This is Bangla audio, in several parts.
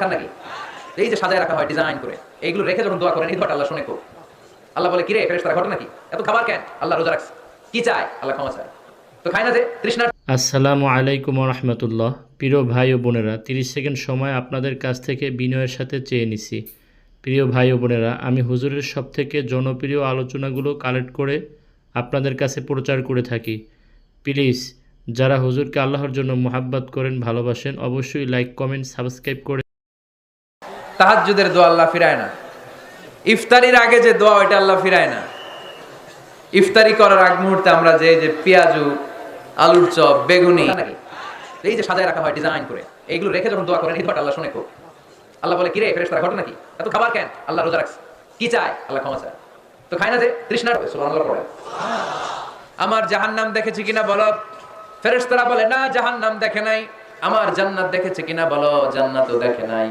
খান নাকি? এই যে সাজায় রাখা হয় ডিজাইন করে, এইগুলো রেখে যখন দোয়া করেন, এই দোয়াটা আল্লাহ শুনে খুব। আল্লাহ বলে কিরে ফেরেশতারা ঘটে নাকি এত খাবার কেন? আল্লাহ রোজা রাখছে। কি চায়? আল্লাহ ক্ষমা চায়। তো খায় না যে তৃষ্ণার আসসালামু আলাইকুম রহমতুল্লাহ। প্রিয় ভাই ও বোনেরা, তিরিশ সেকেন্ড সময় আপনাদের কাছ থেকে বিনয়ের সাথে চেয়ে নিছি। প্রিয় ভাই ও বোনেরা, আমি হুজুরের সব থেকে জনপ্রিয় আলোচনাগুলো কালেক্ট করে আপনাদের কাছে প্রচার করে থাকি। প্লিজ, যারা হুজুরকে আল্লাহর জন্য মোহাব্বত করেন, ভালোবাসেন, অবশ্যই লাইক কমেন্ট সাবস্ক্রাইব করে তাহাজ্জুদের দোয়া আল্লাহ ফিরায় না। ইফতারির আগে যে দোয়া, ওইটা আল্লাহ ফিরায় না। ইফতারি করার আগ মুহূর্তে আমরা যে যে পেঁয়াজু, আলুর চপ, বেগুনি, এই যে সাজায় রাখা হয় ডিজাইন করে, এইগুলো রেখে যখন দোয়া করেন, এই আল্লাহ শুনে খুব। আল্লাহ বলে, কিরে, ফেরেশতারা ঘটে নাকি এত খাবার কেন? আল্লাহ রোজা রাখছে। কি চায়? আল্লাহ ক্ষমা চায়। তো খায় না যে তৃষ্ণার সুবহানাল্লাহ পড়ে। আমার জাহান্নাম দেখেছি কিনা বলো? ফেরেশতারা বলে, না, জাহান্নাম দেখে নাই। আমার জান্নাত দেখেছে কিনা বলো? জান্নাতও দেখে নাই।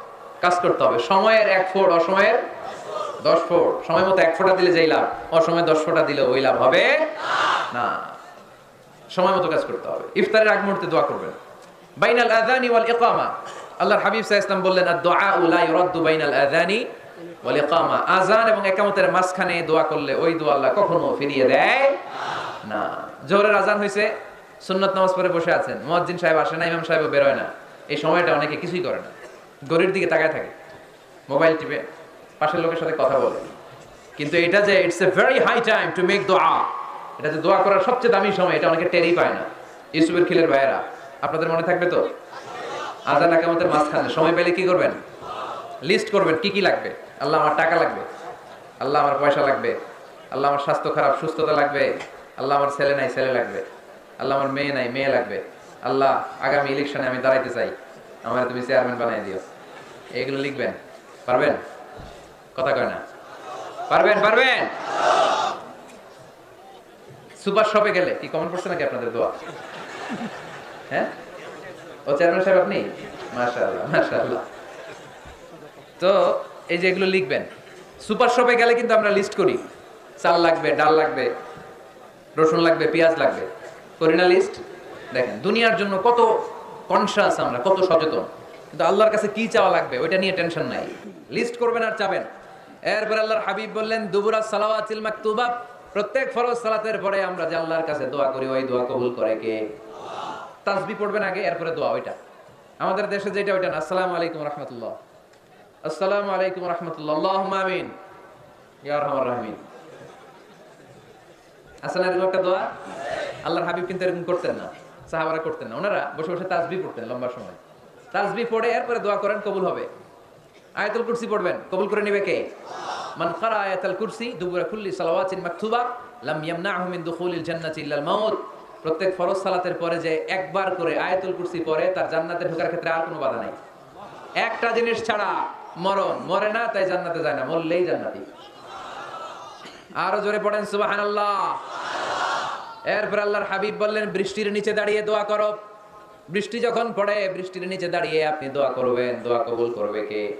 কাজ করতে হবে। সময়ের এক ফোট, অসময়ের দশ ফোট। সময় মতো এক ফোঁটা দিলে যেই লাভ, অসময়ে দশ ফোঁটা দিলে ওই লাভ হবে না। সময় মতো কাজ করতে হবে। ইফতারের আগ মুহূর্তে দোয়া করবেন। বাইনাল আযানি ওয়াল ইকামা। আল্লাহর হাবিব সাল্লাল্লাহু আলাইহি ওয়াসাল্লাম বললেন আদ-দুআ লা ইউরাদ্দু বাইনাল আযানি ওয়াল ইকামা। আযান এবং ইকামতের মাঝখানে দোয়া করলে ওই দোয়া আল্লাহ কখনো ফিরিয়ে দেয় না। জোহরের আজান হয়েছে সুন্নত নামাজ পড়ে বসে আছেন। মুয়াজ্জিন সাহেব আসে না, ইমাম সাহেবও বেরোয় না। এই সময়টা অনেকে কিছুই করে না। গরির দিকে তাকায় থাকে। মোবাইল টিপে পাশের লোকের সাথে কথা বলে। কিন্তু এটা যে it's a very high time to make দোয়া এটা যে দোয়া করার সবচেয়ে দামি সময়, এটা অনেকে টেরই পায় না। ইউসুফের খিলের ভাইয়েরা, আপনাদের মনে থাকবে তো? আজান একামতের মাঝখানে সময় পেলে কি করবেন? লিস্ট করবেন কি কি লাগবে। আল্লাহ আমার টাকা লাগবে। আল্লাহ আমার পয়সা লাগবে। আল্লাহ আমার স্বাস্থ্য খারাপ, সুস্থতা লাগবে। আল্লাহ আমার ছেলে নাই, ছেলে লাগবে। আল্লাহ আমার মেয়ে নাই, মেয়ে লাগবে। আল্লাহ আগামী ইলেকশনে আমি দাঁড়াইতে চাই। আমার তুমি চেয়ারম্যান বানাই দিও। এগুলো লিখবেন। পারবেন? কথা কয় না। পারবেন পারবেন? সুপার শপে গেলে কি কমন পড়ছে নাকি আপনাদের দোয়া? হ্যাঁ? ও চেয়ারম্যান সাহেব আপনি? মাশাআল্লাহ মাশাআল্লাহ। তো এই যে এগুলো লিখবেন। সুপার শপে গেলে কিন্তু আমরা লিস্ট করি। চাল লাগবে, ডাল লাগবে, রসুন লাগবে, পেঁয়াজ লাগবে। করি না লিস্ট দেখেন, দুনিয়ার জন্য কত কনসাস আমরা, কত সচেতন। কিন্তু আল্লাহর কাছে কি চাওয়া লাগবে, ওইটা নিয়ে টেনশন নাই। লিস্ট করবেন আর চাবেন। এরপর আল্লাহর হাবিব বললেন, দুবুরা সালাওয়াতিল মাকতুবা, প্রত্যেক ফরজ সালাতের পরে আমরা যে আল্লাহর কাছে দোয়া করি, ওই দোয়া কবুল করে কে? তাসবি পড়বেন আগে, এরপরে দোয়া, ওইটা। আমাদের দেশে যেটা, ওইটা না। আসসালামু আলাইকুম রহমতুল্লাহ। আসসালামু আলাইকুম রহমতুল্লাহ। আল্লাহুম্মা আমিন। ইয়া আরহামার রাহিমিন। আসলে এরকম একটা দোয়া? আল্লাহর হাবিব কিন্তু এরকম করতেন না। সাহাবারা করতেন না। ওনারা বসে বসে তাসবি পড়তেন লম্বা সময়। তাসবি পড়ে এরপরে দোয়া করেন, কবুল হবে। আয়াতুল কুরসি পড়বেন, কবুল করে নেবে কে? মান আয়াতুল কুরসি, দুবুরা সালাওয়াতিন মাকতুবা, লাম দুখুলিল জান্নাতি ইল্লাল মাউত। প্রত্যেক ফরজ সালাতের পরে যে একবার করে আয়াতুল কুরসি পড়ে, তার জান্নাতে ঢোকার ক্ষেত্রে আর কোনো বাধা নাই। একটা জিনিস ছাড়া মরণ, মরে না, তাই জান্নাতে যায় না, মরলেই জান্নাতি। আরও জোরে পড়েন, সুবহানাল্লাহ। এরপর আল্লাহর হাবিব বললেন, বৃষ্টির নিচে দাঁড়িয়ে দোয়া করো। বৃষ্টি যখন পড়ে, বৃষ্টির নিচে দাঁড়িয়ে আপনি দোয়া করবেন। দোয়া কবুল করবে কে?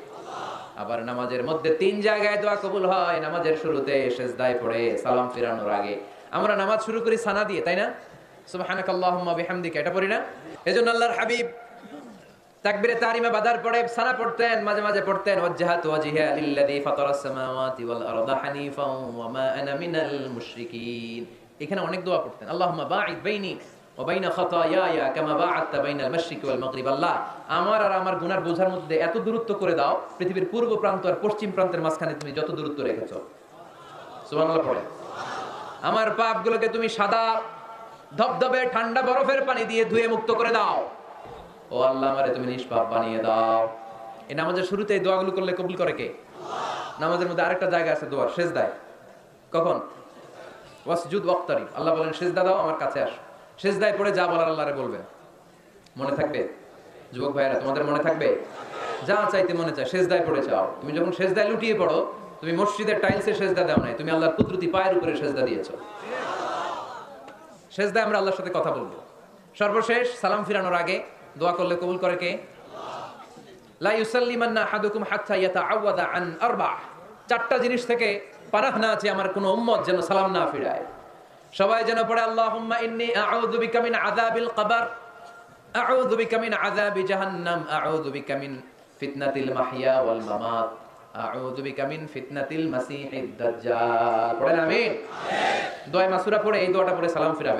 আবার নামাজের মধ্যে তিন জায়গায় দোয়া কবুল হয়। নামাজের শুরুতে সেজদায় পড়ে, সালাম ফিরানোর আগে। আমরা নামাজ শুরু করি সানা দিয়ে, তাই না? সুবহানাকাল্লাহুম্মা বিহামদিকা, এটা পড়ি না? এজন্য আল্লাহর হাবিব তাকবীরে তারিমে বাদার পড়ে সানা পড়তেন, মাঝে মাঝে পড়তেন ওয়াজহাতু ওয়াজহিয়া লিল্লাযী ফাতারাস সামাওয়াতি ওয়াল আরদা হানিফাও ওয়া মা আনা মিনাল মুশরিকিন। এখানে অনেক দোয়া ওয়াল মাগরিব। আল্লাহ, আমার আর আমার গুনার বোঝার মধ্যে এত দূরত্ব করে দাও, পৃথিবীর পূর্ব প্রান্ত আর পশ্চিম প্রান্তের মাঝখানে তুমি যত দূরত্ব তুমি সাদা ধবধবে ঠান্ডা বরফের পানি দিয়ে ধুয়ে মুক্ত করে দাও। ও আল্লাহ, আমারে তুমি নিষ্পাপ বানিয়ে দাও। এই নামাজের শুরুতে দোয়াগুলো করলে কবুল করে কে? নামাজের মধ্যে আরেকটা জায়গা আছে দোয়ার শেষ দেয় কখন? ওয়াসজুদ ওয়াক্তারি। আল্লাহ বলেন শেষ দাও, আমার কাছে আস। শেষ দায় পড়ে যা বলার আল্লাহরে বলবেন মনে থাকবে? যুবক ভাইয়েরা, তোমাদের মনে থাকবে? যা চাইতে মনে চায়, সেজদায় পড়ে চাও তুমি যখন সেজদায় লুটিয়ে পড়ো, তুমি মসজিদের টাইলসে সেজদা দাও নাই, তুমি আল্লাহর কুদরতি পায়ের উপরে সেজদা দিয়েছ। সেজদায় আমরা আল্লাহর সাথে কথা বলব। সর্বশেষ, সালাম ফিরানোর আগে দোয়া করলে কবুল করে কে? লা ইউসাল্লিমান্না আহাদুকুম হাত্তা ইয়াতাআওয়াদা আন আরবা চারটা জিনিস থেকে পানাহ না আছে আমার কোনো উম্মত যেন সালাম না ফিরায়। সবাই যেন পড়ে আল্লাহ ইন্নী আউযু বিকা মিন আযাবিল কবর। আউযু বিকা মিন আযাবি জাহান্নাম। আউযু বিকা মিন ফিতনাতিল মাহইয়া ওয়াল মামাত। আউযু বিকা মিন ফিতনাতিল মাসিহিদ দাজ্জাল। পড়েন, আমিন। দোয়া, মাসুরা পড়ে এই দোয়াটা পড়ে সালাম ফিরাবেন